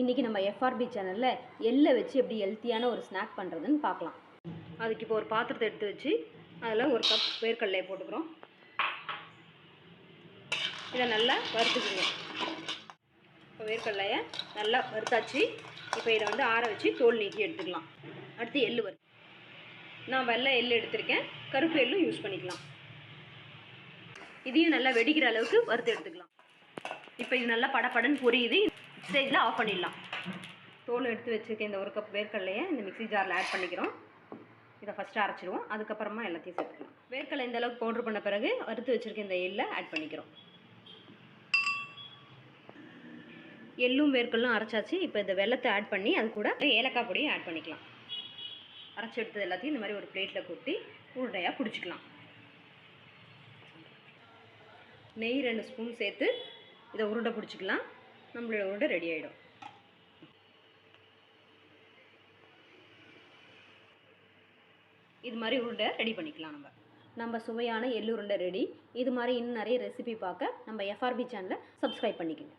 இன்றைக்கி நம்ம எஃப்ஆர்பி சேனலில் எள்ளை வச்சு எப்படி ஹெல்த்தியான ஒரு ஸ்நாக் பண்ணுறதுன்னு பார்க்கலாம். அதுக்கு இப்போ ஒரு பாத்திரத்தை எடுத்து வச்சு அதில் ஒரு கப் வேர்க்கடலையை போட்டுக்கிறோம். இதை நல்லா வறுத்துக்கோங்க. இப்போ வேர்க்கடலையை நல்லா வறுத்தாச்சு. இப்போ இதை வந்து ஆற வச்சு தோல் நீக்கி எடுத்துக்கலாம். அடுத்து எள்ளு வறு நான் வெள்ளை எள்ளு எடுத்திருக்கேன். கருப்பு எள்ளும் யூஸ் பண்ணிக்கலாம். இதையும் நல்லா வெடிக்கிற அளவுக்கு வறுத்து எடுத்துக்கலாம். இப்போ இது நல்லா படபடன்னு பொரியுது. ஸ்டேஜில் ஆஃப் பண்ணிடலாம். தோல் எடுத்து வச்சுருக்க இந்த ஒரு கப் வேர்க்கடலையை இந்த மிக்ஸி ஜாரில் ஆட் பண்ணிக்கிறோம். இதை ஃபஸ்ட்டு அரைச்சிடுவோம். அதுக்கப்புறமா எல்லாத்தையும் சேர்த்துக்கலாம். வேர்க்கடலை இந்த அளவுக்கு பவுட்ரு பண்ண பிறகு வறுத்து வச்சுருக்க இந்த எள்ளை ஆட் பண்ணிக்கிறோம். எள்ளும் வேர்க்கடலும் அரைச்சாச்சு. இப்போ இந்த வெள்ளத்தை ஆட் பண்ணி அது கூட ஏலக்காய் பொடியும் ஆட் பண்ணிக்கலாம். அரைச்சி எடுத்தது எல்லாத்தையும் இந்த மாதிரி ஒரு பிளேட்டில் கொட்டி உருண்டையாக பிடிச்சிக்கலாம். நெய் ரெண்டு ஸ்பூன் சேர்த்து இதை உருண்டை பிடிச்சிக்கலாம். நம்மளோட உருண்டை ரெடி ஆகிடும் இது மாதிரி உருண்டை ரெடி பண்ணிக்கலாம் நம்ம. நம்ம சுவையான எள்ளு உருண்டை ரெடி இது மாதிரி இன்னும் நிறைய ரெசிபி பார்க்க நம்ம எஃப்ஆர்பி சேனலை சப்ஸ்கிரைப் பண்ணிக்கோங்க.